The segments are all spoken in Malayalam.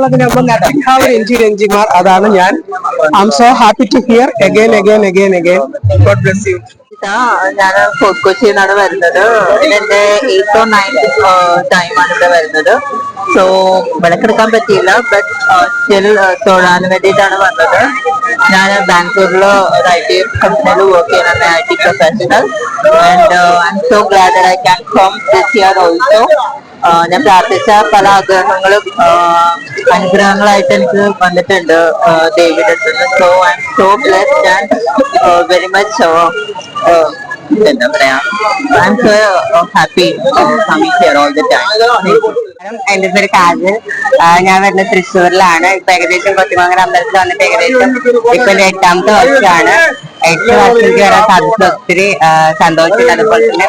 എന്നുള്ളതിനൊപ്പം നട്ടിഹാവ് രഞ്ജി രഞ്ജിമാർ അതാണ് ഞാൻ. I'm so happy to here again again again again God bless you ഞാൻ ഫോർട്ട് കൊച്ചിയിൽ നിന്നാണ് വരുന്നത്. എന്റെ എയ്ത്തോ നയൻത് ടൈമാണ് ഇവിടെ വരുന്നത്. സോ വിളക്കെടുക്കാൻ പറ്റിയില്ല ബട്ട് സ്റ്റിൽ തൊഴാൻ വേണ്ടിയിട്ടാണ് വന്നത്. ഞാൻ ബാംഗ്ലൂരിൽ ഒരു ഐ ടി കമ്പനിയിൽ വർക്ക് ചെയ്യുന്ന I T professional and I'm so glad I can come this year also ഞാൻ പ്രാർത്ഥിച്ച പല ആഗ്രഹങ്ങളും അനുഗ്രഹങ്ങളായിട്ട് എനിക്ക് വന്നിട്ടുണ്ട്. ദേവിയുടെ അടുത്ത് so I'm so blessed and very much എന്താ പറയാ I'm so happy coming here all the time എന്റെ പേര് കാജൽ. ഞാൻ വരുന്നത് തൃശ്ശൂരിലാണ്. ഇപ്പൊ ഏകദേശം കൊത്തിമംഗലം അമ്പലത്തിൽ വന്നിട്ട് ഏകദേശം ഇപ്പൊ എട്ടാമത്തെ വർഷമാണ്. എട്ട് വർഷത്തേക്ക് വരാൻ സാധിച്ചത് ഒത്തിരി സന്തോഷമുണ്ട് അതുപോലെ തന്നെ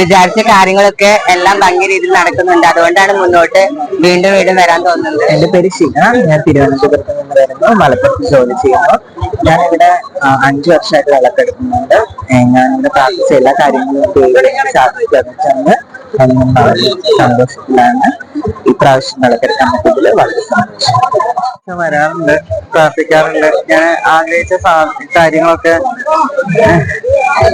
വിചാരിച്ച കാര്യങ്ങളൊക്കെ എല്ലാം ഭംഗി രീതിയിൽ നടക്കുന്നുണ്ട്. അതുകൊണ്ടാണ് മുന്നോട്ട് വീണ്ടും വീണ്ടും വരാൻ തോന്നുന്നത്. എന്റെ പേര് ശിന ഞാൻ തിരുവനന്തപുരത്ത് നിന്ന് വരുന്നു. മലപ്പുറത്ത് ജോലി ചെയ്യുന്നു. ഞാൻ ഇവിടെ അഞ്ചു വർഷമായിട്ട് വിളക്കെടുക്കുന്നുണ്ട് ഞാൻ ഇവിടെ പ്രാർത്ഥിച്ച എല്ലാ കാര്യങ്ങളും സാധിച്ചു സന്തോഷത്തിലാണ് ഇപ്രാവശ്യം വിളക്കെടുക്കാൻ പറ്റിയതിൽ വളരെ സന്തോഷം. വരാറുണ്ട് പ്രാർത്ഥിക്കാറുണ്ട്. ഞാൻ ആഗ്രഹിച്ച കാര്യങ്ങളൊക്കെ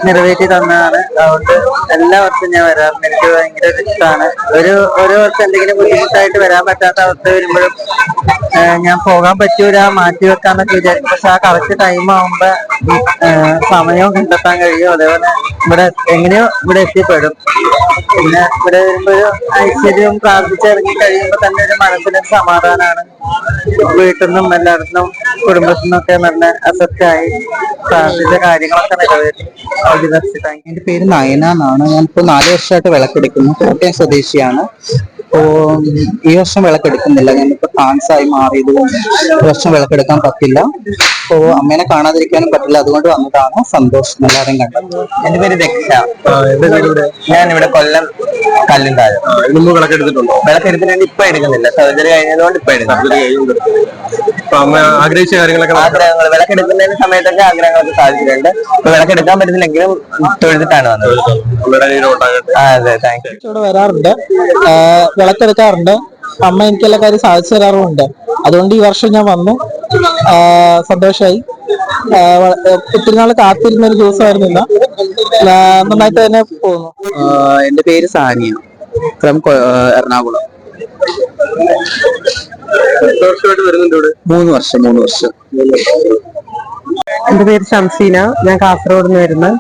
നിറവേറ്റി തന്നതാണ്. അതുകൊണ്ട് എല്ലാ വർഷവും ഞാൻ വരാറുണ്ട്. എനിക്ക് ഭയങ്കര ഒരു ഇഷ്ടമാണ്. ഒരു ഓരോ വർഷം എന്തെങ്കിലും ബുദ്ധിമുട്ടായിട്ട് വരാൻ പറ്റാത്ത അവസ്ഥ വരുമ്പോഴും ഞാൻ പോകാൻ പറ്റൂല മാറ്റി വെക്കാന്നൊക്കെ വിചാരിക്കും. പക്ഷെ ആ കറക്റ്റ് ടൈം ആവുമ്പോ സമയവും കണ്ടെത്താൻ കഴിയും. അതേപോലെ ഇവിടെ എങ്ങനെയോ ഇവിടെ എത്തിപ്പെടും. പിന്നെ ഇവിടെ വരുമ്പോ ഒരു ഐശ്വര്യവും പ്രാർത്ഥിച്ചിറങ്ങി കഴിയുമ്പോ തന്നെ ഒരു മനസ്സിനൊരു സമാധാനമാണ്. വീട്ടിൽ നിന്നും എല്ലായിടത്തും കുടുംബത്തിൽ നിന്നൊക്കെ നല്ല അസറ്റായി പ്രാർത്ഥിച്ച കാര്യങ്ങളൊക്കെ നിറവേറ്റി. എന്റെ പേര് നയന എന്നാണ്. ഞാനിപ്പോ നാല് വർഷമായിട്ട് വിളക്കെടുക്കുന്നു. കോട്ടയം സ്വദേശിയാണ്. ഇപ്പോ ഈ വർഷം വിളക്കെടുക്കുന്നില്ല. ഞാനിപ്പോ ട്രാൻസ് ആയി മാറിയത് കൊണ്ട് ഈ വർഷം വിളക്കെടുക്കാൻ പറ്റില്ല. ഇപ്പോ അമ്മേനെ കാണാതിരിക്കാനും പറ്റില്ല. അതുകൊണ്ട് വന്നതാണ് സന്തോഷം എല്ലാവരും കണ്ടത്. എന്റെ പേര് ദക്ഷ ഞാൻ ഇവിടെ? കൊല്ലം കല്ലുണ്ടായിരുന്നു വിളക്കെടുത്തിട്ടുണ്ടോ വിളക്കെടുത്തിട്ട് ഇപ്പൊ എടുക്കുന്നില്ല. സർജറി കഴിഞ്ഞതുകൊണ്ട് ഇപ്പൊ എടുക്കുന്നില്ല അപ്പൊ ആഗ്രഹിച്ച കാര്യങ്ങളൊക്കെ ആഗ്രഹങ്ങൾ വിളക്കെടുക്കുന്നതിന് സമയത്തൊക്കെ ആഗ്രഹങ്ങളൊക്കെ സാധിച്ചിട്ടുണ്ട്. ഇപ്പൊ വിളക്കെടുക്കാൻ പറ്റുന്നില്ലെങ്കിലും തൊഴുതിട്ടാണ് വന്നത്. അതെ താങ്ക് യു ഇവിടെ വരാറുണ്ട്. വിളക്കെടുക്കാറുണ്ട്. അമ്മ എനിക്ക് എല്ലാ കാര്യം സാധിച്ചു തരാറുമുണ്ട്. അതുകൊണ്ട് ഈ വർഷം ഞാൻ വന്നു. സന്തോഷമായി ഒത്തിരി നാൾ കാത്തിരുന്ന ഒരു ദിവസമായിരുന്നില്ല. നന്നായിട്ട് തന്നെ പോകുന്നു. എന്റെ പേര് സാനിയ. ഫ്രം എറണാകുളം. മൂന്ന് വർഷം മൂന്ന് വർഷം. എന്റെ പേര് ഷംസീന ഞാൻ കാസർഗോഡ് നിന്ന് വരുന്നത്.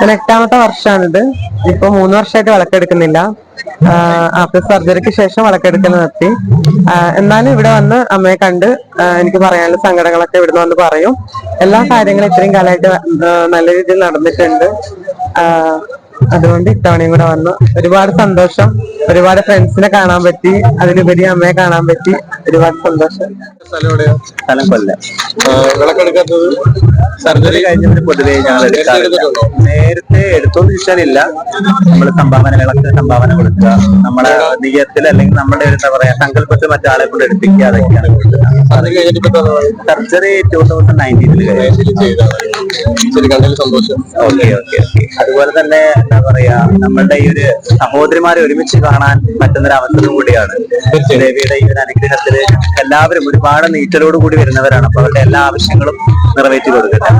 ഞാൻ എട്ടാമത്തെ വർഷമാണിത്. ഇപ്പൊ മൂന്ന് വർഷമായിട്ട് വിളക്കെടുക്കുന്നില്ല. ആഫ്റ്റർ സർജറിക്ക് ശേഷം വിളക്കെടുക്കൽ നിർത്തി. എന്നാലും ഇവിടെ വന്ന് അമ്മയെ കണ്ട് എനിക്ക് പറയാനുള്ള സങ്കടങ്ങളൊക്കെ ഇവിടുന്ന് വന്ന് പറയും. എല്ലാ കാര്യങ്ങളും ഇത്രയും കാലമായിട്ട് നല്ല രീതിയിൽ നടന്നിട്ടുണ്ട്. അതുകൊണ്ട് ഇത്തവണയും കൂടെ വന്നു. ഒരുപാട് സന്തോഷം. ഒരുപാട് ഫ്രണ്ട്സിനെ കാണാൻ പറ്റി. അതിലുപരി അമ്മയെ കാണാൻ പറ്റി. ഒരുപാട് സന്തോഷം. സ്ഥലം കൊല്ലം. സർജറി? കഴിഞ്ഞിട്ട് പൊതുവെ ഞങ്ങൾ നേരത്തെ എടുത്തോന്ന് ചോദിച്ചാലില്ല നമ്മൾ സംഭാവന വിളക്ക് സംഭാവന കൊടുക്കുക. നമ്മളെ നിയത്തിൽ അല്ലെങ്കിൽ നമ്മുടെ എന്താ പറയാ സങ്കല്പത്തിൽ മറ്റാളെ കൊണ്ട് എടുപ്പിക്കുക അതൊക്കെയാണ്. സർജറി ടൂ തൗസൻഡ് നയന്റീനിൽ കഴിഞ്ഞു. ശരി കണ്ടതിൽ സന്തോഷം. Okay okay okay. അതുപോലെ തന്നെ എന്താ പറയാ നമ്മളുടെ ഈ ഒരു സഹോദരിമാരെ ഒരുമിച്ച് കാണാൻ പറ്റുന്ന ഒരു അവസരം കൂടിയാണ്. ദേവിയുടെ ഈ ഒരു അനുഗ്രഹത്തിൽ എല്ലാവരും ഒരുപാട് നീറ്റലോട് കൂടി വരുന്നവരാണ്. അപ്പൊ അവരുടെ എല്ലാ ആവശ്യങ്ങളും നിറവേറ്റി കൊടുക്കട്ടെ.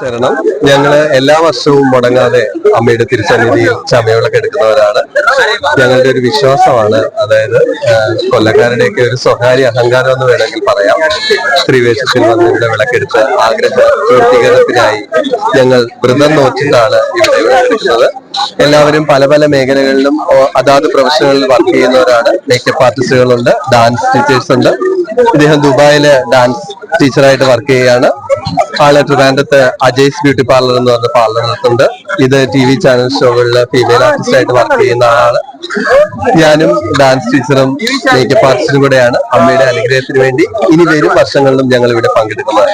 ശരണം. ഞങ്ങൾ എല്ലാ വർഷവും മുടങ്ങാതെ അമ്മയുടെ തിരുസന്നിധിയിൽ ചമയവിളക്ക് എടുക്കുന്നവരാണ്. ഞങ്ങളുടെ ഒരു വിശ്വാസമാണ്. അതായത് കൊല്ലക്കാരുടെയൊക്കെ ഒരു സ്വകാര്യ അഹങ്കാരം എന്ന് വേണമെങ്കിൽ പറയാം. സ്ത്രീവേഷത്തിൽ വന്ന് ഇവിടെ വിളക്കെടുത്ത് ആഗ്രഹ പൂർത്തീകരണത്തിനായി ഞങ്ങൾ വൃതം നോക്കിയിട്ടാണ് ഇവിടെ വിളക്കെടുക്കുന്നത് എല്ലാവരും പല പല മേഖലകളിലും അതാത് പ്രൊഫഷണലിൽ വർക്ക് ചെയ്യുന്നവരാണ്. മേക്കപ്പ് ആർട്ടിസ്റ്റുകളുണ്ട് ഡാൻസ് ടീച്ചേഴ്സ് ഉണ്ട്. ഇദ്ദേഹം ദുബായിലെ ഡാൻസ് ടീച്ചറായിട്ട് വർക്ക് ചെയ്യുകയാണ്. ആളെ ട്രിവാൻഡത്ത് അജയ്സ് ബ്യൂട്ടി പാർലർ എന്ന് പറഞ്ഞ പാർലർ നടത്തുന്നുണ്ട്. ഇത് ടി വി ചാനൽ ഷോകളിൽ ഫീമെയിൽ ആർട്ടിസ്റ്റായിട്ട് വർക്ക് ചെയ്യുന്ന ആളാണ്. ഞാനും ഡാൻസ് ടീച്ചറും മേക്കപ്പ് ആർട്ടിസ്റ്റും കൂടെയാണ്. അമ്മയുടെ അനുഗ്രഹത്തിന് വേണ്ടി ഇനി വരും വർഷങ്ങളിലും ഞങ്ങൾ ഇവിടെ പങ്കെടുക്കുന്നത്